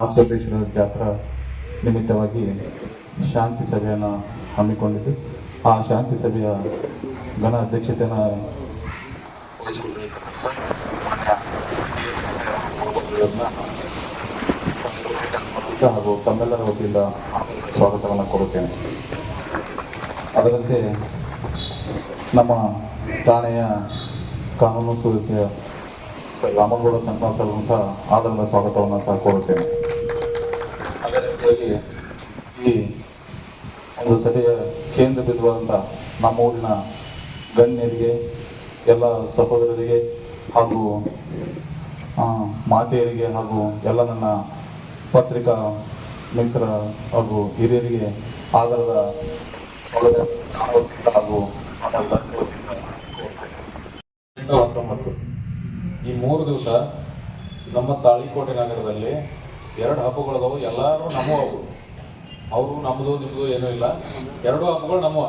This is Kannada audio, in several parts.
ಮಾಸೋದೇಶ್ವರ ಜಾತ್ರಾ ನಿಮಿತ್ತವಾಗಿ ಶಾಂತಿ ಸಭೆಯನ್ನು ಹಮ್ಮಿಕೊಂಡಿದ್ದು. ಆ ಶಾಂತಿ ಸಭೆಯ ಘನ ಅಧ್ಯಕ್ಷತೆಯನ್ನು ಹಾಗೂ ತಮ್ಮೆಲ್ಲರ ವತಿಯಿಂದ ಸ್ವಾಗತವನ್ನು ಕೊಡುತ್ತೇನೆ ಅದರಂತೆ ನಮ್ಮ ಠಾಣೆಯ ಕಾನೂನು ಸುವ್ಯವಸ್ಥೆಯ ರಾಮಗೌಡ ಸಂಕಲ್ಪ ಸರ್ ಸಹ ಆಧಾರದ ಸ್ವಾಗತವನ್ನು ಸಹ ಕೋರುತ್ತೇನೆ. ಅದೇ ರೀತಿಯಾಗಿ ಈ ಒಂದು ಸಭೆಯ ಕೇಂದ್ರ ಬಿಂದುವಾದಂಥ ನಮ್ಮ ಊರಿನ ಗಣ್ಯರಿಗೆ, ಎಲ್ಲ ಸಹೋದರರಿಗೆ ಹಾಗೂ ಮಾತೆಯರಿಗೆ ಹಾಗೂ ಎಲ್ಲ ನನ್ನ ಪತ್ರಿಕಾ ಮಿತ್ರ ಹಾಗೂ ಹಿರಿಯರಿಗೆ ಆಧಾರದ ಹಾಗೂ ಹತ್ತೊಂಬತ್ತು ಈ ಮೂರು ದಿವಸ ನಮ್ಮ ತಾಳಿಕೋಟೆ ನಗರದಲ್ಲಿ ಎರಡು ಹಬ್ಬಗಳದವು ಎಲ್ಲರೂ ನಮ್ಮ ಅವು. ಅವರು ನಮ್ಮದು ನಿಮ್ಮದು ಏನೂ ಇಲ್ಲ. ಎರಡು ಹಬ್ಬಗಳು ನಮ್ಮ.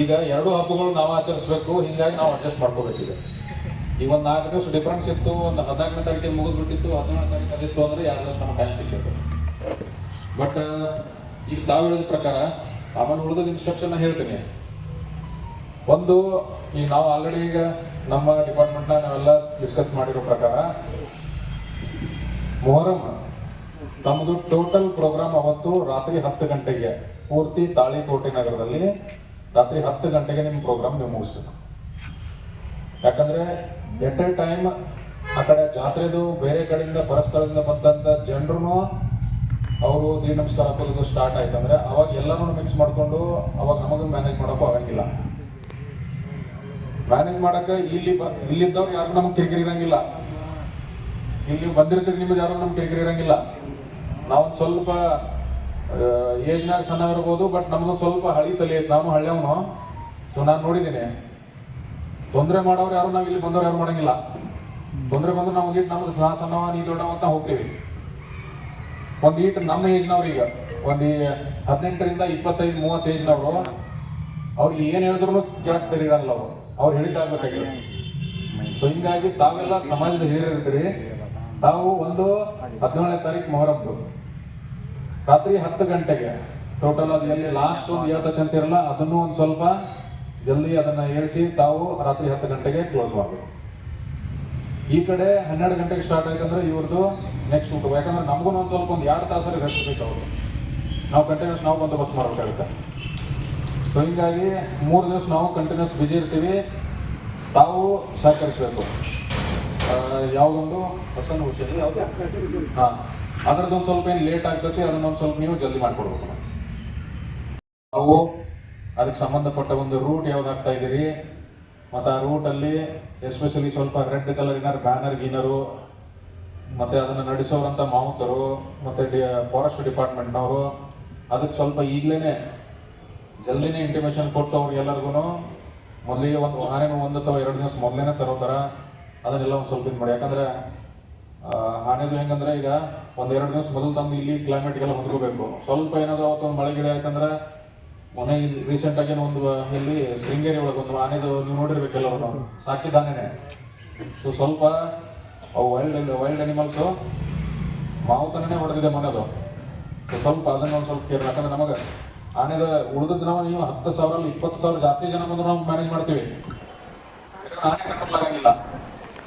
ಈಗ ಎರಡು ಹಬ್ಬಗಳು ನಾವು ಆಚರಿಸ್ಬೇಕು. ಹಿಂಗಾಗಿ ನಾವು ಅಡ್ಜಸ್ಟ್ ಮಾಡ್ಕೋಬೇಕೀಗ ಈಗ ಒಂದು ನಾಲ್ಕು ದಿವಸ ಡಿಫ್ರೆನ್ಸ್ ಇತ್ತು. ಒಂದು ಹದಿನಾಲ್ಕನೇ ತಾರೀಕಿಗೆ ಮುಗಿದ್ಬಿಟ್ಟಿತ್ತು. ಹದಿನೇಳನೇ ತಾರೀಕು ಅದಿತ್ತು ಅಂದ್ರೆ ಎರಡು ದಿವಸ ನಮ್ಮ ಟೈಮ್ ಸಿಕ್ಕಿತ್ತು ಬಟ್ ಈಗ ತಾವು ಹೇಳಿದ ಪ್ರಕಾರ, ಆಮೇಲೆ ಉಳಿದ ಇನ್ಸ್ಟ್ರಕ್ಷನ್ ಹೇಳ್ತೀನಿ. ಒಂದು ಈಗ ನಾವು ಆಲ್ರೆಡಿ ಈಗ ನಮ್ಮ ಡಿಪಾರ್ಟ್ಮೆಂಟ್ನ ನಾವೆಲ್ಲ ಡಿಸ್ಕಸ್ ಮಾಡಿರೋ ಪ್ರಕಾರ, ಮೊಹರಂ ತಮ್ಮದು ಟೋಟಲ್ ಪ್ರೋಗ್ರಾಮ್ ಅವತ್ತು ರಾತ್ರಿ ಹತ್ತು ಗಂಟೆಗೆ ಪೂರ್ತಿ ತಾಳಿಕೋಟೆ ನಗರದಲ್ಲಿ ರಾತ್ರಿ ಹತ್ತು ಗಂಟೆಗೆ ನಿಮ್ಮ ಪ್ರೋಗ್ರಾಮ್ ನೀವು ಮುಗಿಸ್ತೀವಿ ಯಾಕಂದ್ರೆ ಎಟ್ ಎ ಟೈಮ್ ಆ ಕಡೆ ಜಾತ್ರೆದು ಬೇರೆ ಕಡೆಯಿಂದ ಪರಸ್ಥಳದಿಂದ ಬಂದಂತ ಜನರು ಅವರು ನೀರು ನಮಸ್ಕಾರ ಹಾಕೋದು ಸ್ಟಾರ್ಟ್ ಆಯ್ತಂದ್ರೆ ಅವಾಗ ಎಲ್ಲರೂ ಮಿಕ್ಸ್ ಮಾಡಿಕೊಂಡು ಅವಾಗ ನಮಗೂ ಮ್ಯಾನೇಜ್ ಮಾಡೋಕ್ಕೂ ಆಗಂಗಿಲ್ಲ. ಮ್ಯಾನೇಜ್ ಮಾಡಕ್ಕೆ ಇಲ್ಲಿ ಇಲ್ಲಿದ್ದವ್ರು ಯಾರು ನಮ್ಗೆ ಕಿರಿಕಿರಿ ಇರಂಗಿಲ್ಲ ಇಲ್ಲಿ ಬಂದಿರ್ತೀರಿ ನಿಮ್ಗೆ ಯಾರು ನಮ್ಗೆ ಕಿರಿಕಿರಿ ಇರಂಗಿಲ್ಲ ನಾವು ಸ್ವಲ್ಪ ಏಜ್ನಾಗ ಸಣ್ಣ ಇರ್ಬೋದು ಬಟ್ ನಮ್ದು ಸ್ವಲ್ಪ ಹಳಿ ತಲೆ ಐತೆ. ನಾನು ಹಳ್ಳಿಯವನು ಸೊ ನಾನು ನೋಡಿದ್ದೀನಿ. ತೊಂದರೆ ಮಾಡೋರು ಯಾರು, ನಾವು ಇಲ್ಲಿ ಬಂದವ್ರು ಯಾರು ಮಾಡಂಗಿಲ್ಲ. ತೊಂದರೆ ಬಂದ್ರೆ ನಾವು ಈಟ್ ನಮ್ದು ನಾ ಸಣ್ಣವ, ನೀ ದೊಡ್ಡವ ಅಂತ ಹೋಗ್ತೀವಿ. ಒಂದ್ ಈಟ್ ನಮ್ಮ ಏಜ್ನವ್ರು ಈಗ. ಒಂದ್ ಹದಿನೆಂಟರಿಂದ ಇಪ್ಪತ್ತೈದು ಮೂವತ್ತು ಏಜ್ನವರು ಅವ್ರಿಗೆ ಏನು ಹೇಳಿದ್ರು ಕೇಳಕ್ ತೆರೀರಲ್ಲ ಅವರು. ಅವ್ರು ಹೇಳಿದ್ದಾಗ್ಬೇಕಾಗಿಲ್ಲ ಸೊ ಹಿಂಗಾಗಿ ತಾವೆಲ್ಲ ಸಮಾಜದ ಹಿರಿಯರಿರ್ತೀರಿ ತಾವು ಒಂದು ಹದಿನೇಳನೇ ತಾರೀಕು ಮೊಹರದ್ದು ರಾತ್ರಿ ಹತ್ತು ಗಂಟೆಗೆ ಟೋಟಲ್ ಅದು ಎಲ್ಲಿ ಲಾಸ್ಟ್ ಒಂದು ಹೇಳ್ತೈತೆ ಅಂತಿರಲ್ಲ, ಅದನ್ನು ಒಂದು ಸ್ವಲ್ಪ ಜಲ್ದಿ ಅದನ್ನ ಏರಿಸಿ ತಾವು ರಾತ್ರಿ ಹತ್ತು ಗಂಟೆಗೆ ಕ್ಲೋಸ್ ಮಾಡಬೇಕು. ಈ ಕಡೆ ಹನ್ನೆರಡು ಗಂಟೆಗೆ ಸ್ಟಾರ್ಟ್ ಆಯ್ತಂದ್ರೆ ಇವ್ರದ್ದು ನೆಕ್ಸ್ಟ್ ಊಟ ಯಾಕಂದ್ರೆ ನಮಗೂ ಒಂದು ಸ್ವಲ್ಪ ಒಂದು ಎರಡು ತಾಸಲ್ಲಿ ರೆಸ್ಟ್ ಬೇಕು ಅವರು ನಾವು ಕಂಟಿನ್ಯೂಸ್ ನಾವು ಬಂದೋಬಸ್ತ್ ಮಾಡಬೇಕಾಗುತ್ತೆ. ಸೊ ಹೀಗಾಗಿ ಮೂರು ದಿವಸ ನಾವು ಕಂಟಿನ್ಯೂಸ್ ಬಿಜಿ ಇರ್ತೀವಿ. ತಾವು ಸಹಕರಿಸಬೇಕು. ಯಾವುದೊಂದು ಹೊಸ ವಿಷಯ ಯಾವುದು? ಹಾಂ ಅದರದ್ದೊಂದು ಸ್ವಲ್ಪ ಏನು ಲೇಟ್ ಆಗ್ತೈತಿ ಅದನ್ನೊಂದು ಸ್ವಲ್ಪ ನೀವು ಜಲ್ದಿ ಮಾಡಿಕೊಡ್ಬೇಕು. ನಾವು ಅದಕ್ಕೆ ಸಂಬಂಧಪಟ್ಟ ಒಂದು ರೂಟ್ ಯಾವ್ದು ಹಾಕ್ತಾ ಇದ್ದೀರಿ? ಮತ್ತು ಆ ರೂಟಲ್ಲಿ ಎಸ್ಪೆಷಲಿ ಸ್ವಲ್ಪ ರೆಡ್ ಕಲರ್ ಏನಾರು ಬ್ಯಾನರ್ ಗೀನರು ಮತ್ತೆ ಅದನ್ನು ನಡೆಸೋರಂಥ ಮಾವುತರು, ಮತ್ತೆ ಡಿ ಫಾರೆಸ್ಟ್ ಡಿಪಾರ್ಟ್ಮೆಂಟ್ನವರು ಅದಕ್ಕೆ ಸ್ವಲ್ಪ ಈಗಲೇ ಜಲ್ದಿನೇ ಇಂಟಿಮೇಷನ್ ಕೊಟ್ಟು ಅವ್ರಿಗೆ ಎಲ್ಲರಿಗೂ ಮೊದಲಿಗೆ ಒಂದು ವಾಹನ ಒಂದು ಅಥವಾ ಎರಡು ದಿವಸ ಮೊದಲೇನೆ ತರೋತಾರ. ಅದನ್ನೆಲ್ಲ ಒಂದು ಸ್ವಲ್ಪ ಇದು ಮಾಡಿ. ಯಾಕಂದ್ರೆ ಆನೆದು ಹೆಂಗಂದ್ರೆ ಈಗ ಒಂದು ಎರಡು ದಿವಸ ಮೊದಲು ತಂದು ಇಲ್ಲಿ ಕ್ಲೈಮೇಟ್ಗೆಲ್ಲ ಹೊಂದ್ಕೋಬೇಕು. ಸ್ವಲ್ಪ ಏನಾದ್ರು ಅವತ್ತು ಒಂದು ಮಳೆ ಗಿಡ ಯಾಕಂದ್ರೆ ಮೊನ್ನೆ ರೀಸೆಂಟ್ ಆಗಿ ಒಂದು ಇಲ್ಲಿ ಶೃಂಗೇರಿ ಒಳಗೆ ಒಂದು ಆನೆದು ನೀವು ನೋಡಿರ್ಬೇಕು ಸಾಕಿದ ಆನೆನೆ. ಸೊ ಸ್ವಲ್ಪ ಅವು ವೈಲ್ಡ್ ವೈಲ್ಡ್ ಅನಿಮಲ್ಸು ಮಾವುತನೇ ಹೊಡೆದಿದೆ ಮನೆದು. ಸ್ವಲ್ಪ ಅದನ್ನ ಒಂದು ಸ್ವಲ್ಪ ಕೇರ್ ಯಾಕಂದ್ರೆ ನಮಗೆ ಆನೆದ ಉಳಿದ ನಾವು ನೀವು ಹತ್ತು ಸಾವಿರ ಇಪ್ಪತ್ತು ಸಾವಿರ ಜಾಸ್ತಿ ಜನ ಬಂದ್ರು ನಾವು ಮ್ಯಾನೇಜ್ ಮಾಡ್ತೀವಿ. ನಾನೇ ಕಂಟ್ರೋಲ್ ಆಗಂಗಿಲ್ಲ.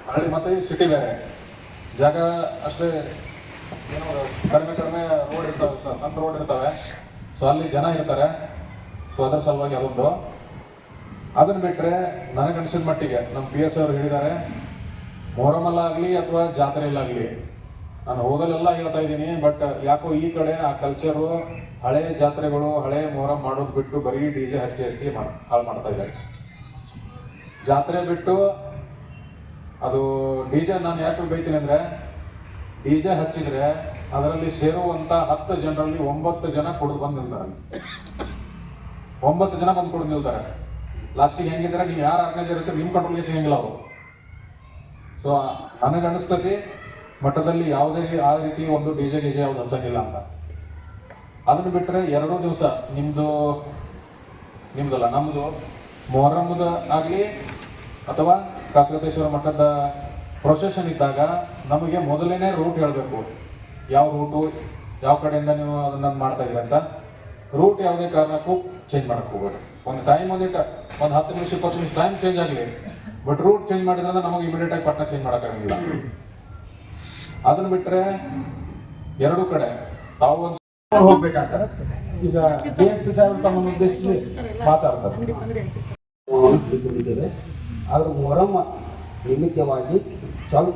ಹಳ್ಳಿ ಮತ್ತೆ ಸಿಟಿ ಬೇರೆ. ಜಾಗ ಅಷ್ಟೇ ಏನೋ ಕಡಿಮೆ ಕಡಿಮೆ ರೋಡ್ ಇರ್ತವೆ ಸಣ್ಣ ರೋಡ್ ಇರ್ತವೆ. ಸೊ ಅಲ್ಲಿ ಜನ ಇರ್ತಾರೆ. ಸೊ ಅದರ ಸಲುವಾಗಿ ಅದೊಂದು. ಅದನ್ನ ಬಿಟ್ರೆ ನನಗೆ ಅನಿಸಿದ ಮಟ್ಟಿಗೆ, ನಮ್ಮ ಪಿ ಎಸ್ ಅವರು ಹೇಳಿದ್ದಾರೆ ಮೊಹರಮಲ್ಲಾಗ್ಲಿ ಅಥವಾ ಜಾತ್ರೆಯಲ್ಲಾಗ್ಲಿ. ನಾನು ಹೋದಲ್ಲೆಲ್ಲ ಹೇಳ್ತಾ ಇದ್ದೀನಿ ಬಟ್ ಯಾಕೋ ಈ ಕಡೆ ಆ ಕಲ್ಚರು ಹಳೆ ಜಾತ್ರೆಗಳು, ಹಳೆ ಮೊಹರಂ ಮಾಡೋದು ಬಿಟ್ಟು ಬರೀ ಡಿ ಜೆ ಹಚ್ಚಿ ಹಚ್ಚಿ ಹಾಳು ಮಾಡ್ತಾ ಇದ್ದಾರೆ. ಜಾತ್ರೆ ಬಿಟ್ಟು ಅದು ಡಿ ಜೆ ನಾನು ಯಾಕೆ ಬೈತೀನಿ ಅಂದ್ರೆ, ಡಿ ಜೆ ಹಚ್ಚಿದ್ರೆ ಅದರಲ್ಲಿ ಸೇರುವಂತ ಹತ್ತು ಜನರಲ್ಲಿ ಒಂಬತ್ತು ಜನ ಕುಡಿದು ಬಂದು ನಿಲ್ತಾರೆ. ಒಂಬತ್ತು ಜನ ಬಂದು ಕುಡಿದು ನಿಲ್ತಾರೆ. ಲಾಸ್ಟಿಗೆ ಹೆಂಗಿದ್ರೆ ನೀವು ಯಾರು ಆರ್ಗನೈಸರ್ ಇರ್ತೀರಿ ನಿಮ್ಮ ಕಂಟ್ರೋಲ್ಗೆ ಸಿಗಂಗಿಲ್ಲ ಅವರು. ಸೊ ನನಗೆ ಅನಿಸ್ತತಿ ಮಠದಲ್ಲಿ ಯಾವುದೇ ಆ ರೀತಿ ಒಂದು ಡಿ ಜೆ ಗಿಜೆ ಯಾವ್ದು ಹಚ್ಚಂಗಿಲ್ಲ ಅಂತ. ಅದನ್ನ ಬಿಟ್ಟರೆ ಎರಡು ದಿವಸ ನಿಮ್ಮದು ನಿಮ್ದಲ್ಲ ನಮ್ಮದು ಮೊಹರಮ್ಮದ ಆಗಲಿ ಅಥವಾ ಕಾಸಗತೇಶ್ವರ ಮಠದ ಪ್ರೊಸೆಷನ್ ಇದ್ದಾಗ ನಮಗೆ ಮೊದಲನೇ ರೂಟ್ ಹೇಳಬೇಕು. ಯಾವ ರೂಟು ಯಾವ ಕಡೆಯಿಂದ ನೀವು ಅದನ್ನ ಮಾಡ್ತಾ ಇದ್ದೀರ ಅಂತ. ರೂಟ್ ಯಾವುದೇ ಕಾರಣಕ್ಕೂ ಚೇಂಜ್ ಮಾಡಕ್ ಹೋಗ್ಬೇಡಿ. ಒಂದು ಟೈಮ್ ಒಂದೇ ಒಂದು ಹತ್ತು ನಿಮಿಷ, ಇಪ್ಪತ್ತು ನಿಮಿಷ ಟೈಮ್ ಚೇಂಜ್ ಆಗಲಿ. ಬಟ್ ರೂಟ್ ಚೇಂಜ್ ಮಾಡಿದ್ರೆ ನಮಗೆ ಇಮಿಡಿಯೇಟ್ ಆಗಿ ಪಟ್ನ ಚೇಂಜ್ ಮಾಡೋಕ್ಕಾಗಂಗಿಲ್ಲ ಅದನ್ನು ಬಿಟ್ಟರೆ ಎರಡು ಕಡೆ ತಾವು ಹೋಗ್ಬೇಕಾಗ್ತದೆ. ಈಗ ಡಿ ಎಸ್ ಪಿ ಸಾಹೇಬ್ ತಮ್ಮನ್ನು ಉದ್ದೇಶಿಸಿ ಮಾತಾಡ್ತಾರೆ. ಆದ್ರೆ ಮೊಹರಮ್ಮ ನಿಮಿತ್ತವಾಗಿ ಸ್ವಲ್ಪ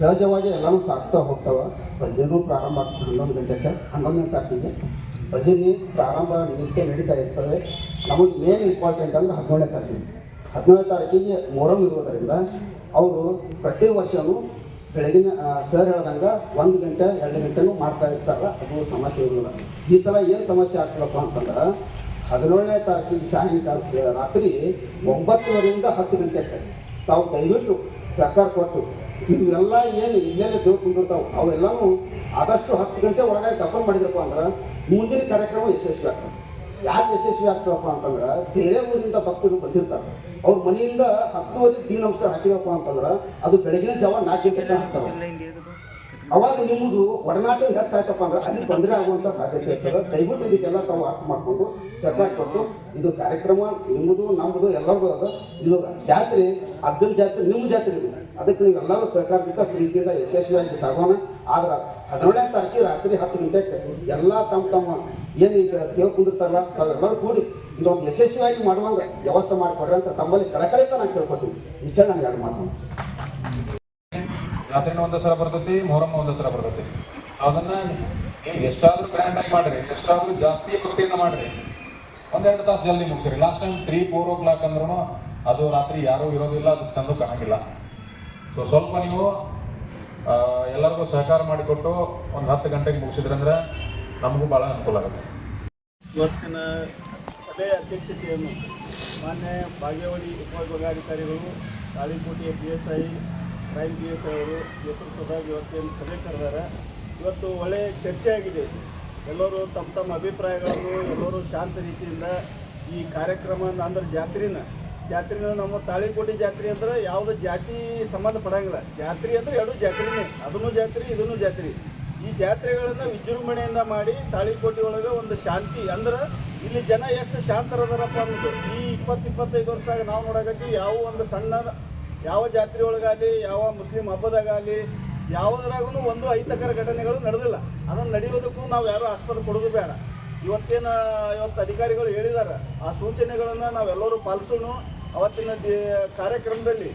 ಸಹಜವಾಗಿ ಎಲ್ಲನೂ ಸಾಕ್ತಾ ಹೋಗ್ತಾವ. ಭಜನೆನೂ ಪ್ರಾರಂಭ ಆಗ್ತದೆ. ಹನ್ನೊಂದು ಗಂಟೆಗೆ, ಹನ್ನೊಂದನೇ ತಾರೀಕಿಗೆ ಭಜನೆ ಪ್ರಾರಂಭ ನಿತ್ಯ ನಡೀತಾ ಇರ್ತದೆ. ನಮಗೆ ಮೇನ್ ಇಂಪಾರ್ಟೆಂಟ್ ಅಂದ್ರೆ ಹದಿನೇಳನೇ ತಾರೀಕಿಗೆ. ಹದಿನೇಳನೇ ತಾರೀಕಿಗೆ ಮೊರಂ ಇರೋದರಿಂದ ಅವರು ಪ್ರತಿ ವರ್ಷವೂ ಬೆಳಗಿನ ಸರ್ ಹೇಳ್ದಂಗ ಒಂದು ಗಂಟೆ, ಎರಡು ಗಂಟೆನೂ ಮಾಡ್ತಾ ಇರ್ತಾರ. ಅದು ಸಮಸ್ಯೆ ಇರಲಿಲ್ಲ ಈ ಸಲ ಏನು ಸಮಸ್ಯೆ ಆಗ್ತದಪ್ಪ ಅಂತಂದ್ರೆ ಹದಿನೇಳನೇ ತಾರೀಕಿಗೆ ಸಾಯಂಕಾಲ ರಾತ್ರಿ ಒಂಬತ್ತುವರೆಯಿಂದ ಹತ್ತು ಗಂಟೆಗೆ ತಾವು ದಯವಿಟ್ಟು ಸರ್ಕಾರ ಕೊಟ್ಟು ಇವೆಲ್ಲ ಏನು ಇಲ್ಲೆಲ್ಲ ದೇವ್ರು ಕುಂದಿರ್ತಾವೆ, ಅವೆಲ್ಲನೂ ಆದಷ್ಟು ಹತ್ತು ಗಂಟೆ ಒಳಗಾಗಿ ದಫನ್ ಮಾಡಿದ್ರಪ್ಪ ಅಂದ್ರೆ ಮುಂದಿನ ಕಾರ್ಯಕ್ರಮ ಯಶಸ್ವಿ ಆಗ್ತದೆ. ಯಾಕೆ ಯಶಸ್ವಿ ಆಗ್ತದಪ್ಪ ಅಂತಂದ್ರೆ ಬೇರೆ ಊರಿಂದ ಭಕ್ತರು ಬಂದಿರ್ತಾರೆ. ಅವ್ರ ಮನೆಯಿಂದ ಹತ್ತುವರೆ ಟೀ ನಮಸ್ಕಾರ ಹಾಕಿದಪ್ಪ ಅಂತಂದ್ರೆ ಅದು ಬೆಳಗಿನ ಜಾವ ನಾಲ್ಕು ಹಾಕ್ತಾವೆ ಅವಾಗ ನಿಮ್ಮದು ಒಡನಾಟ ಹೆಚ್ಚಾಯ್ತಪ್ಪ ಅಂದ್ರೆ ಅಲ್ಲಿ ತೊಂದರೆ ಆಗುವಂತ ಸಾಧ್ಯತೆ ಇರ್ತದೆ. ದಯವಿಟ್ಟು ಇದಕ್ಕೆಲ್ಲ ತಾವು ಅರ್ಥ ಮಾಡ್ಕೊಂಡು ಸರ್ಕಾರ ಕೊಟ್ಟು ಇದು ಕಾರ್ಯಕ್ರಮ ನಿಮ್ಮದು ನಮ್ಮದು ಎಲ್ಲರದು ಅದ. ಇದು ಜಾತ್ರೆ ಅರ್ಜುನ್ ಜಾತ್ರೆ ನಿಮ್ಮ ಜಾತ್ರೆ ಇದು. ಅದಕ್ಕೆ ನೀವು ಎಲ್ಲರೂ ಸಹಕಾರದಿಂದ ಪ್ರೀತಿಯಿಂದ ಯಶಸ್ವಿಯಾಗಿ ಸಾಗೋಣ. ಆದ್ರೆ ಹದಿನೇಳನೇ ತಾರೀಕಿಗೆ ರಾತ್ರಿ ಹತ್ತು ಗಂಟೆಗೆ ಎಲ್ಲ ತಮ್ಮ ತಮ್ಮ ಏನು ಈಗ ದೇವ್ ಕುಂದಿರ್ತಾರಲ್ಲ ತಾವೆಲ್ಲರೂ ಕೂಡಿ ಇದೊಂದು ಯಶಸ್ವಿಯಾಗಿ ಮಾಡುವಂಗ ವ್ಯವಸ್ಥೆ ಮಾಡಿಕೊಡ್ರಿ ಅಂತ ತಮ್ಮಲ್ಲಿ ಕಳಕಳಿತ ನಾನು ಕೇಳ್ಕೊತೀನಿ. ಇಷ್ಟೇ ನನಗೆ ಎರಡು ಮಾತು ಜಾತ್ರೆನೂ ಒಂದು ಸಲ ಬರ್ತೈತಿ ಮೊಹರಂ ಒಂದು ಸಲ ಬರ್ತೈತಿ. ಅದನ್ನ ನೀವು ಎಷ್ಟಾದ್ರೂ ಗ್ರ್ಯಾಂಡ್ ಆಗಿ ಮಾಡ್ರಿ ಎಷ್ಟಾದ್ರೂ ಜಾಸ್ತಿ ಭಕ್ತಿಯಿಂದ ಮಾಡ್ರಿ. ಒಂದೆರಡು ತಾಸು ಜಲ್ದಿ ಮುಗಿಸ್ರಿ. Last time three four o'clock ಅಂದ್ರೂ ಅದು ರಾತ್ರಿ ಯಾರೂ ಇರೋದಿಲ್ಲ ಅದು ಚಂದ ಕಾಣಂಗಿಲ್ಲ. ಸೊ ಸ್ವಲ್ಪ ನೀವು ಎಲ್ಲರಿಗೂ ಸಹಕಾರ ಮಾಡಿಕೊಟ್ಟು ಒಂದು ಹತ್ತು ಗಂಟೆಗೆ ಮುಗಿಸಿದ್ರಂದ್ರೆ ನಮಗೂ ಭಾಳ ಅನುಕೂಲ ಆಗುತ್ತೆ. ಇವತ್ತಿನ ಸಭೆ ಅಧ್ಯಕ್ಷತೆಯನ್ನು ಮಾನ್ಯ ಬಾಗೇವಾಡಿ ಉಪವಿಭಾಗಾಧಿಕಾರಿಗಳು ತಾಳಿಕೋಟೆಯ P S I crime P S I ಅವರು ನೇತೃತ್ವದಾಗ ಇವತ್ತೇನು ಸಭೆ ಕರೆದಾರ. ಇವತ್ತು ಒಳ್ಳೆಯ ಚರ್ಚೆ ಆಗಿದೆ ಎಲ್ಲರೂ ತಮ್ಮ ತಮ್ಮ ಅಭಿಪ್ರಾಯಗಳನ್ನು, ಎಲ್ಲರೂ ಶಾಂತ ರೀತಿಯಿಂದ ಈ ಕಾರ್ಯಕ್ರಮ ಅಂದ್ರೆ ಜಾತ್ರೆನ. ಜಾತ್ರೆನ ನಮ್ಮ ತಾಳಿಕೋಟೆ ಜಾತ್ರೆ ಅಂದ್ರೆ ಯಾವುದು ಜಾತಿ ಸಂಬಂಧ ಪಡಂಗಿಲ್ಲ ಜಾತ್ರೆ ಅಂದ್ರೆ ಎರಡು ಜಾತ್ರೆನೇ. ಅದನ್ನು ಜಾತ್ರೆ, ಇದನ್ನು ಜಾತ್ರೆ. ಈ ಜಾತ್ರೆಗಳನ್ನು ವಿಜೃಂಭಣೆಯಿಂದ ಮಾಡಿ ತಾಳಿಕೋಟೆ ಒಳಗೆ ಒಂದು ಶಾಂತಿ. ಅಂದ್ರೆ ಇಲ್ಲಿ ಜನ ಎಷ್ಟು ಶಾಂತರದಾರಪ್ಪ ಅನ್ನೋದು ಈ ಇಪ್ಪತ್ತು ಇಪ್ಪತ್ತೈದು ವರ್ಷದಾಗ ನಾವು ನೋಡಕತ್ತೀವಿ, ಯಾವ ಒಂದು ಸಣ್ಣ ಯಾವ ಜಾತ್ರೆ ಒಳಗಾಗಲಿ ಯಾವ ಮುಸ್ಲಿಂ ಹಬ್ಬದಾಗಲಿ ಯಾವುದ್ರಾಗೂ ಒಂದು ಅಹಿತಕರ ಘಟನೆಗಳು ನಡೆದಿಲ್ಲ. ಅದನ್ನು ನಡೆಯೋದಕ್ಕೂ ನಾವು ಯಾರು ಆಸ್ಪದ ಕೊಡೋದು ಬೇಡ. ಇವತ್ತೇನು, ಇವತ್ತು ಅಧಿಕಾರಿಗಳು ಹೇಳಿದ್ದಾರೆ ಆ ಸೂಚನೆಗಳನ್ನು ನಾವೆಲ್ಲರೂ ಪಾಲಿಸೋಣ. ಅವತ್ತಿನ ಕಾರ್ಯಕ್ರಮದಲ್ಲಿ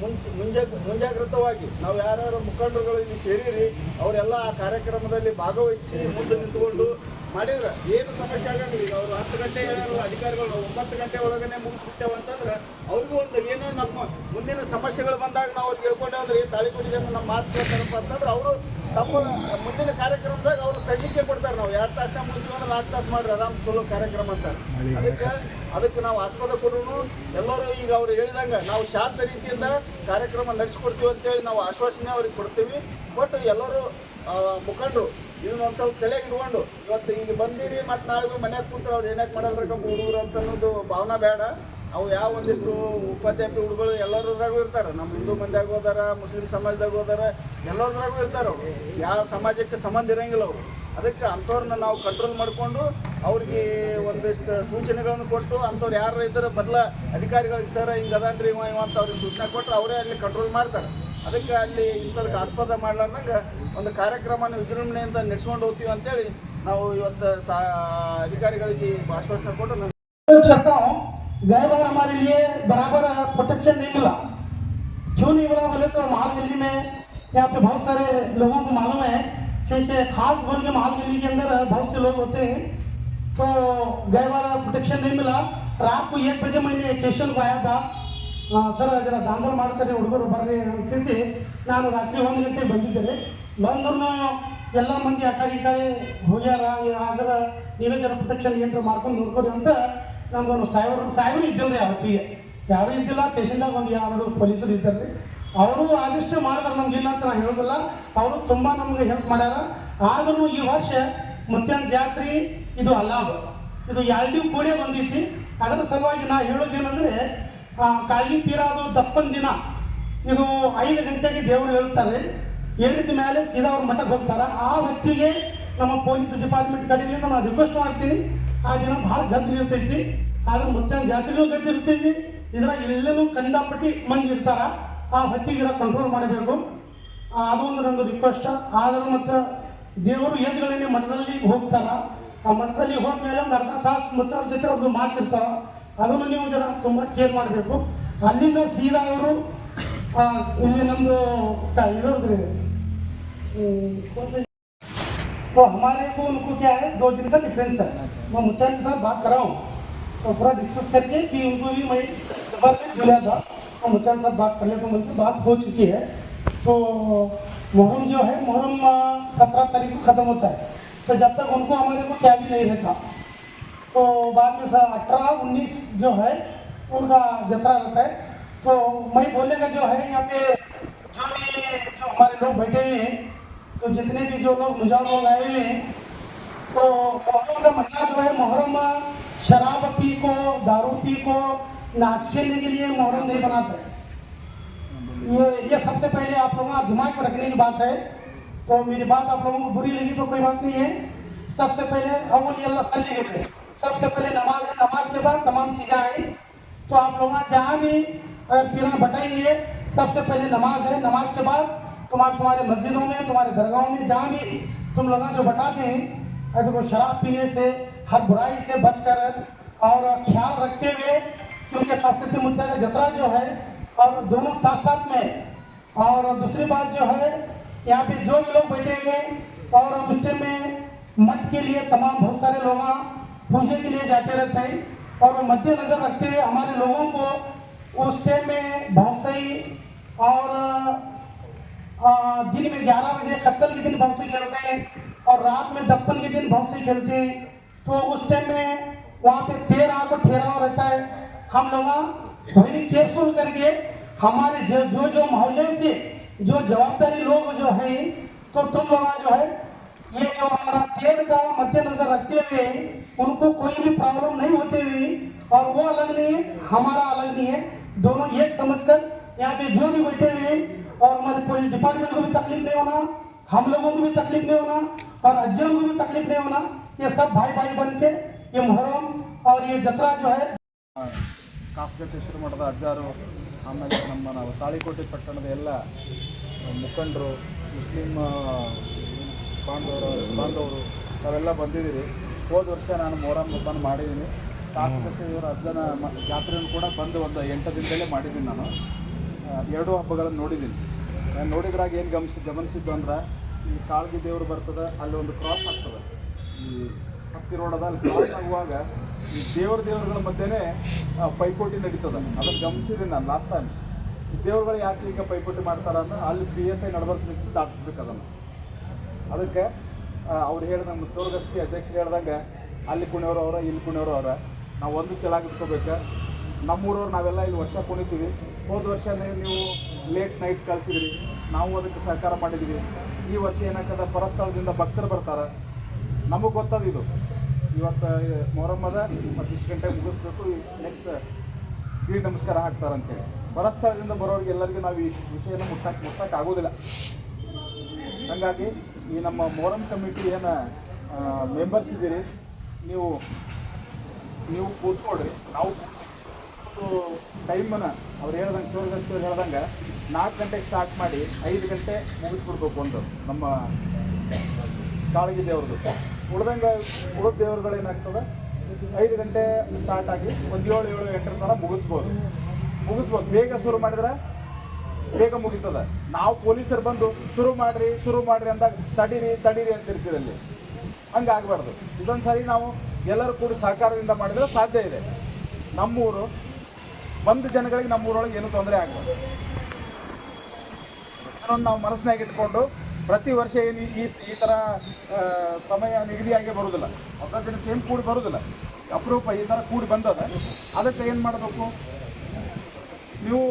ಮುಂಜಾ ಮುಂಜಾಗ್ರತವಾಗಿ ನಾವು ಯಾರ್ಯಾರು ಮುಖಂಡರುಗಳು ಇಲ್ಲಿ ಸೇರಿರಿ ಅವರೆಲ್ಲ ಆ ಕಾರ್ಯಕ್ರಮದಲ್ಲಿ ಭಾಗವಹಿಸಿ ಮುಂದೆ ನಿಂತ್ಕೊಂಡು ಮಾಡಿದ್ರೆ ಏನು ಸಮಸ್ಯೆ ಆಗಂಗಿಲ್ಲ. ಈಗ ಅವರು ಹತ್ತು ಗಂಟೆ ಹೇಳ್ಯಾರಲ್ಲ ಅಧಿಕಾರಿಗಳು ಒಂಬತ್ತು ಗಂಟೆ ಒಳಗನೆ ಮುಗಿಸ್ಬಿಟ್ಟೆವು ಅಂತಂದ್ರೆ ಅವ್ರಿಗೂ ಒಂದು ಏನೋ ನಮ್ಮ ಮುಂದಿನ ಸಮಸ್ಯೆಗಳು ಬಂದಾಗ ನಾವು ಅವ್ರಿಗೆ ಹೇಳ್ಕೊಂಡೇವಂದ್ರೆ ಈ ತಾಳಿಕೋಟಿ ಜನ ನಮ್ಮ ಮಾತು ಕೇಳ್ತಾರಪ್ಪ ಅಂತಂದ್ರೆ ಅವರು ತಮ್ಮ ಮುಂದಿನ ಕಾರ್ಯಕ್ರಮದಾಗ ಅವರು ಸಂಜಿಕೆ ಕೊಡ್ತಾರೆ ನಾವು. ಎರಡು ತಾಸ ಮುಗಿದ್ವಿ ಅಂದ್ರೆ ನಾಲ್ಕು ತಾಸು ಮಾಡ್ರಿ ಆರಾಮ್ ಚಲೋ ಕಾರ್ಯಕ್ರಮ ಅಂತಾರೆ ಅದಕ್ಕೆ ಅದಕ್ಕೆ ನಾವು ಆಸ್ಪದ ಕೊಡೋನು. ಎಲ್ಲರೂ ಈಗ ಅವ್ರು ಹೇಳಿದಂಗೆ ನಾವು ಶಾಂತ ರೀತಿಯಿಂದ ಕಾರ್ಯಕ್ರಮ ನಡೆಸ್ಕೊಡ್ತೀವಿ ಅಂತೇಳಿ ನಾವು ಆಶ್ವಾಸನೆ ಅವ್ರಿಗೆ ಕೊಡ್ತೀವಿ. ಬಟ್ ಎಲ್ಲರೂ ಮುಖಂಡರು ಒಂದು ಸ್ವಲ್ಪ ತಲೆಗೆ ಇಟ್ಕೊಂಡು ಇವತ್ತು ಈಗ ಬಂದಿರಿ ಮತ್ತು ನಾಳೆ ಮನ್ಯಾಗ ಕೂತ್ರ ಅವ್ರು ಏನಕ್ಕೆ ಮಾಡಲ್ಬೇಕಪ್ಪ ಹುಡುಗರು ಅಂತ ಅನ್ನೋದು ಭಾವನೆ ಬೇಡ. ಅವು ಯಾವ ಒಂದಿಷ್ಟು ಉಪಾಧ್ಯಾಯ ಹುಡುಗರು ಎಲ್ಲರದ್ರಾಗೂ ಇರ್ತಾರೆ. ನಮ್ಮ ಹಿಂದೂ ಮಂದಿಯಾಗ ಹೋದಾರ ಮುಸ್ಲಿಂ ಸಮಾಜದಾಗ ಹೋದಾರ ಎಲ್ಲರದ್ರಾಗೂ ಇರ್ತಾರೆ ಅವರು. ಯಾವ ಸಮಾಜಕ್ಕೆ ಸಂಬಂಧ ಇರಂಗಿಲ್ಲ ಅವರು. ಅದಕ್ಕೆ ಅಂಥವ್ರನ್ನ ನಾವು ಕಂಟ್ರೋಲ್ ಮಾಡಿಕೊಂಡು ಅವ್ರಿಗೆ ಒಂದಿಷ್ಟು ಸೂಚನೆಗಳನ್ನು ಕೊಟ್ಟು ಅಂಥವ್ರು ಯಾರು ಇದ್ದಾರೆ ಬದಲ ಅಧಿಕಾರಿಗಳಿಗೆ, ಸರ್ ಹಿಂಗೆ ಅದಾನ್ರಿ, ಇವ ಅಂತ ಅವ್ರಿಗೆ ಸೂಚನೆ ಕೊಟ್ಟರೆ ಅವರೇ ಅಲ್ಲಿ ಕಂಟ್ರೋಲ್ ಮಾಡ್ತಾರೆ. ಅದಕ್ಕೆ ಅಲ್ಲಿ ಇಂಥದಕ್ಕೆ ಆಸ್ಪದ ಮಾಡ್ಲಾರ್ದಂಗೆ ಒಂದು ಕಾರ್ಯಕ್ರಮನ ವಿಜೃಂಭಣೆಯಿಂದ ನಡೆಸ್ಕೊಂಡು ಹೋಗ್ತೀವಿ ಅಂತೇಳಿ ನಾವು ಇವತ್ತು ಸಾ ಅಧಿಕಾರಿಗಳಿಗೆ ಆಶ್ವಾಸನೆ ಕೊಟ್ಟು ನಾನು चलता हूँ गए बार हमारे लिए बराबर प्रोटेक्शन नहीं मिला क्यों नहीं मिला बोले तो माल गली में यहाँ पे बहुत सारे लोगों को मालूम है क्योंकि खास बोल के माल गली के अंदर बहुत से लोग होते हैं तो गए बार प्रोटेक्शन नहीं मिला रात को एक बजे मैंने स्टेशन को आया था ಆ, ಸರ್ ಜನ ದಾಂಧಲ್ ಮಾಡ್ತಾರೆ ಹುಡುಗರು ಬರ್ರಿ ಅಂತಿಸಿ ನಾನು ರಾತ್ರಿ ಒಂದು ಗಂಟೆ ಬಂದಿದ್ದೇನೆ. ಬಂದ್ರು ಎಲ್ಲ ಮಂದಿ ಆ ಕಡೆ ಹೋಗ್ಯಾರ ಆದ್ರೆ ನೀವೇ ಜನ ಪ್ರೊಟೆಕ್ಷನ್ ಏನ್ರ ಮಾಡ್ಕೊಂಡು ನೋಡ್ಕೊರಿ ಅಂತ ನಮ್ಗೊಂದು ಸಾಹೇಬರು ಸಾಹೇಬರು ಇದ್ದಿಲ್ಲ ರೀ ಅವತ್ತಿಗೆ ಯಾರು ಇದ್ದಿಲ್ಲ ಪೇಷಂಟಾಗ ಒಂದು ಯಾರು ಪೊಲೀಸರು ಇದ್ದಾರೆ ಅವರು ಆದಷ್ಟು ಮಾಡಿದ್ರೆ, ನಮ್ಗೆ ಇಲ್ಲ ಅಂತ ನಾನು ಹೇಳೋದಿಲ್ಲ. ಅವರು ತುಂಬ ನಮ್ಗೆ ಹೆಲ್ಪ್ ಮಾಡ್ಯಾರ. ಆದ್ರೂ ಈ ವರ್ಷ ಮಧ್ಯಾಹ್ನ ಜಾತ್ರೆ ಇದು ಅಲ್ಲ ಇದು ಎರಡು ಕೂಡೇ ಬಂದಿತ್ತು ಅದರ ಸಲುವಾಗಿ ನಾ ಹೇಳೋದೇನೆಂದ್ರೆ ಆ, ತೀರಾದು ತೀರ ದಪ್ಪನ ದಿನ. ಇದು ಐದು ಗಂಟೆಗೆ ದೇವರು ಹೇಳ್ತಾರೆ. ಹೇಳಿದ ಮೇಲೆ ಸೀದಾ ಅವ್ರ ಮಠಕ್ಕೆ ಹೋಗ್ತಾರೆ. ಆ ವ್ಯಕ್ತಿಗೆ ನಮ್ಮ ಪೊಲೀಸ್ ಡಿಪಾರ್ಟ್ಮೆಂಟ್ ಕಡೆಯಿಂದ ನಾನು ರಿಕ್ವೆಸ್ಟ್ ಮಾಡ್ತೀನಿ. ಆ ದಿನ ಭಾಳ ಗದ್ದು ಇರ್ತೈತಿ. ಆದ್ರೆ ಮತ್ತೆ ಜಾತ್ರೆಗೂ ಗದ್ದು ಇರ್ತೈತಿ. ಇದ್ರಾಗ ಎಲ್ಲೆಲ್ಲೂ ಕಂದಾಪಟ್ಟಿ ಮಂದಿ ಇರ್ತಾರ. ಆ ಹೊತ್ತಿಗೆ ಕಂಟ್ರೋಲ್ ಮಾಡಬೇಕು. ಅದು ಒಂದು ನಂದು ರಿಕ್ವೆಸ್ಟ್ ಆದ್ರೆ ಮತ್ತು ದೇವರು ಎದುರುಗಳನ್ನೇ ಮಠದಲ್ಲಿ ಹೋಗ್ತಾರ. ಆ ಮಠದಲ್ಲಿ ಹೋದ್ಮೇಲೆ ಒಂದು ಅರ್ಧ ತಾಸು ಮತ್ತೆ ಅವ್ರ ಜೊತೆ ಅವ್ರದ್ದು ಮಾತಿರ್ತಾರ ಅದನ್ನು ನೀವು ಜನ ತುಂಬ ಕೇರ್ ಮಾಡಬೇಕು ಅಲ್ಲಿಂದ ಸೀದಾ ಅವರು ಆ, ಇಲ್ಲಿ ನಮ್ಮದು ಇದ್ರಿ तो हमारे को उनको क्या है दो दिन का डिफरेंस है मैं मुतैन के साथ बात कर रहा हूँ तो पूरा डिस्कस करके कि उनको भी मैं बार में जुड़ा था तो मुतैन के साथ बात कर ले तो मुझसे बात हो चुकी है तो मुहर्रम जो है मुहर्रम सत्रह तारीख को ख़त्म होता है तो जब तक उनको हमारे को क्या भी नहीं रहता तो बाद में सर अठारह उन्नीस जो है, उनका जतरा रहता है। तो मैं बोलने का जो है, यहाँ पे जो भी, जो हमारे लोग बैठे हुए हैं तो जितने भी जो लोग मुजावर लोग आए हुए हैं तो मुहर्रम का महीना जो है मुहर्रम शराब पी को, दारू पी को, नाच खेलने के लिए मुहर्रम नहीं बनाता। है ये ये सबसे पहले आप लोगों का दिमाग में रखने की बात है। तो मेरी बात आप लोगों को बुरी लगी तो कोई बात नहीं है। सबसे पहले अव्वल अल्लाह सल्ली के सबसे पहले नमाज़ है नमाज़ के बाद तमाम चीज़ें आई। तो आप लोग जहाँ भी पीना बताएँगे, सबसे पहले नमाज़ है। नमाज़ के बाद तुम्हारे तुम्हारे मस्जिदों में, तुम्हारे दरगाहों में जहाँ भी तुम लोग जो बताते हैं वो शराब पीने से, हर बुराई से बचकर और ख्याल रखते हुए, क्योंकि खासियत मुद्दा का जतरा जो है, और दोनों साथ साथ में, और दूसरी बात जो है, यहाँ पे जो भी लोग बैठे हुए और टाइम में मठ के लिए तमाम बहुत सारे लोग पूजे के लिए जाते रहते हैं। और वो मद्देनजर रखते हुए हमारे लोगों को उस टाइम में सही और दिन में 11 बजे कत्तल के दिन से खेलते हैं और रात में दफ्तन के दिन से खेलते हैं। तो उस टाइम में वहाँ पे तेरह को ठहराव रहता है। हम लोग वेरी केयरफुल करके हमारे जो जो मोहल्ले से जो जवाबदारी लोग जो हैं तो तुम लोग जो है ये जो हमारा तेल का मद्देनजर रखते हुए उनको कोई भी प्रॉब्लम नहीं होते हुए और वो अलग नहीं है हमारा अलग नहीं है दोनों एक समझकर यहाँ पे जो भी बैठे हुए हैं और हमारे पुलिस डिपार्टमेंट को भी तकलीफ नहीं होना हम लोगों को भी तकलीफ नहीं होना और अज्जियों को भी तकलीफ नहीं होना ये सब भाई भाई बन के ये मुहर्रम और ये जतरा जो है ಕಾಸಗಟ್ಟೇಶ್ವರ ಮಠದ ಅಜ್ಜಾರು ಆಮೇಲೆ ನಮ್ಮ ನಾವು ತಾಳಿಕೋಟೆ ಪಟ್ಟಣದ ಎಲ್ಲ ಮುಖಂಡರು ಮುಸ್ಲಿಂ ಆ, ಬಾಂಧವರು ಬಾಂಧವರು ತಾವೆಲ್ಲ ಬಂದಿದ್ದೀರಿ. ಹೋದ ವರ್ಷ ನಾನು ಮೊಹರಂ ಹಬ್ಬನ ಮಾಡಿದ್ದೀನಿ. ಕಾಸಗಟ್ಟೆಯವರ ಅಜ್ಜನ ಮ ಜಾತ್ರೆಯನ್ನು ಕೂಡ ಬಂದು ಒಂದು ಎಂಟು ದಿನದಲ್ಲೇ ಮಾಡಿದ್ದೀನಿ ನಾನು. ಎರಡೂ ಹಬ್ಬಗಳನ್ನು ನೋಡಿದ್ದೀನಿ. ನಾನು ನೋಡಿದ್ರಾಗ ಏನು ಗಮನಿಸಿ ಗಮನಿಸಿದ್ದು ಅಂದ್ರೆ ಈ ಕಾಳ್ಗಿ ದೇವರು ಬರ್ತದೆ ಅಲ್ಲಿ ಒಂದು ಕ್ರಾಸ್ ಆಗ್ತದೆ. ಈ ಹತ್ತಿ ರೋಡದ ಅಲ್ಲಿ ಕ್ರಾಸ್ ಆಗುವಾಗ ಈ ದೇವ್ರ ದೇವರುಗಳ ಮಧ್ಯೆನೇ ಆ, ಪೈಪೋಟಿ ನಡೀತದೆ. ಅದನ್ನು ಗಮನಿಸಿದ್ದೀನಿ ನಾನು ಲಾಸ್ಟ್ ಟೈಮ್ ಈ ದೇವರುಗಳು ಯಾಕೆ ಈಗ ಪೈಪೋಟಿ ಮಾಡ್ತಾರೆ ಅಂದ್ರೆ ಅಲ್ಲಿ ಪಿ ಎಸ್ ಐ ನಡ್ಬರ್ಕ್ ನಿಂತು ದಾಟಿಸ್ಬೇಕು ಅದನ್ನು. ಅದಕ್ಕೆ ಅವ್ರು ನಮ್ಮ ಮುತ್ತೋರ್ಗಸ್ತಿ ಅಧ್ಯಕ್ಷರು ಹೇಳ್ದಂಗೆ, ಅಲ್ಲಿ ಕುಣಿಯೋರು ಅವರ, ಇಲ್ಲಿ ಕುಣಿಯೋರು ಅವರ. ನಾವು ಒಂದು ಕೆಳಗೆ ಇಟ್ಕೋಬೇಕು ನಮ್ಮೂರವ್ರು ನಾವೆಲ್ಲ ಇಲ್ಲಿ ವರ್ಷ ಕುಣಿತೀವಿ. ಹೋದ ವರ್ಷ ನೀವು ಲೇಟ್ ನೈಟ್ ಕಳಿಸಿದ್ರಿ. ನಾವು ಅದಕ್ಕೆ ಸಹಕಾರ ಮಾಡಿದ್ವಿ. ಈ ವರ್ಷ ಏನಾಗ್ತದೆ ಪರಸ್ಥಳದಿಂದ ಭಕ್ತರು ಬರ್ತಾರೆ. ನಮಗೆ ಗೊತ್ತದ ಇದು. ಇವತ್ತು ಮೊಹರಮ್ಮದ ಮತ್ತು ಇಷ್ಟು ಗಂಟೆಗೆ ಮುಗಿಸ್ಬೇಕು. ನೆಕ್ಸ್ಟ್ ಗಿರಿ ನಮಸ್ಕಾರ ಹಾಕ್ತಾರಂತೇಳಿ. ಪರಸ್ಥಳದಿಂದ ಬರೋರಿಗೆ ಎಲ್ಲರಿಗೂ ನಾವು ಈ ವಿಷಯನ ಮುಟ್ಟಕ್ಕೆ ಮುಟ್ಟಕ್ಕೆ ಆಗೋದಿಲ್ಲ. ಹಾಗಾಗಿ ಈ ನಮ್ಮ ಮೊಹರಂ ಕಮಿಟಿ ಏನು ಮೆಂಬರ್ಸ್ ಇದ್ದೀರಿ ನೀವು ನೀವು ಕೂತ್ಕೊಳ್ರಿ. ನಾವು ಟೈಮನ್ನು ಅವ್ರು ಹೇಳ್ದಂಗೆ ಚೋರ್ಗಸ್ತಿ ಅವ್ರು ಹೇಳ್ದಂಗೆ ನಾಲ್ಕು ಗಂಟೆಗೆ ಸ್ಟಾರ್ಟ್ ಮಾಡಿ ಐದು ಗಂಟೆ ಮುಗಿಸ್ಬಿಡ್ಬೇಕು ಒಂದು ನಮ್ಮ ಕಾಳಗಿ ದೇವ್ರದ್ದು ಉಳ್ದಂಗೆ, ಉಳಿದ ದೇವ್ರುಗಳು ಏನಾಗ್ತದೆ ಐದು ಗಂಟೆ ಸ್ಟಾರ್ಟ್ ಆಗಿ ಒಂದು ಏಳು ಏಳು, ಎಂಟರ ತನಕ ಮುಗಿಸ್ಬೋದು. ಮುಗಿಸ್ಬೋದು. ಬೇಗ ಶುರು ಮಾಡಿದ್ರೆ ಬೇಗ ಮುಗಿತದ. ನಾವು ಪೊಲೀಸರು ಬಂದು, ಶುರು ಮಾಡ್ರಿ ಶುರು ಮಾಡ್ರಿ ಅಂದಾಗ, ತಡೀರಿ ತಡೀರಿ ಅಂತ ಇರ್ತೀರಲ್ಲಿ ಹಂಗೆ ಆಗಬಾರ್ದು ಇದೊಂದು ಸಾರಿ ನಾವು ಎಲ್ಲರೂ ಕೂಡಿ ಸಹಕಾರದಿಂದ ಮಾಡಿದ್ರೆ ಸಾಧ್ಯ ಇದೆ. ನಮ್ಮೂರು, ಬಂದ ಜನಗಳಿಗೆ ನಮ್ಮೂರೊಳಗೆ ಏನು ತೊಂದರೆ ಆಗಬಾರ್ದು. ಅದನ್ನೊಂದು ನಾವು ಮನಸ್ಸಿನಾಗ ಇಟ್ಕೊಂಡು, ಪ್ರತಿ ವರ್ಷ ಏನು ಈ ಈ ಥರ ಸಮಯ ನಿಗದಿಯಾಗಿ ಬರುವುದಿಲ್ಲ ಹೊಸ ದಿನ ಸೇಮ್ ಕೂಡಿ ಬರುವುದಿಲ್ಲ ಅಪರೂಪ ಈ ಥರ ಕೂಡಿ ಬಂದದ. ಅದಕ್ಕೆ ಏನು ಮಾಡಬೇಕು? ನೀವು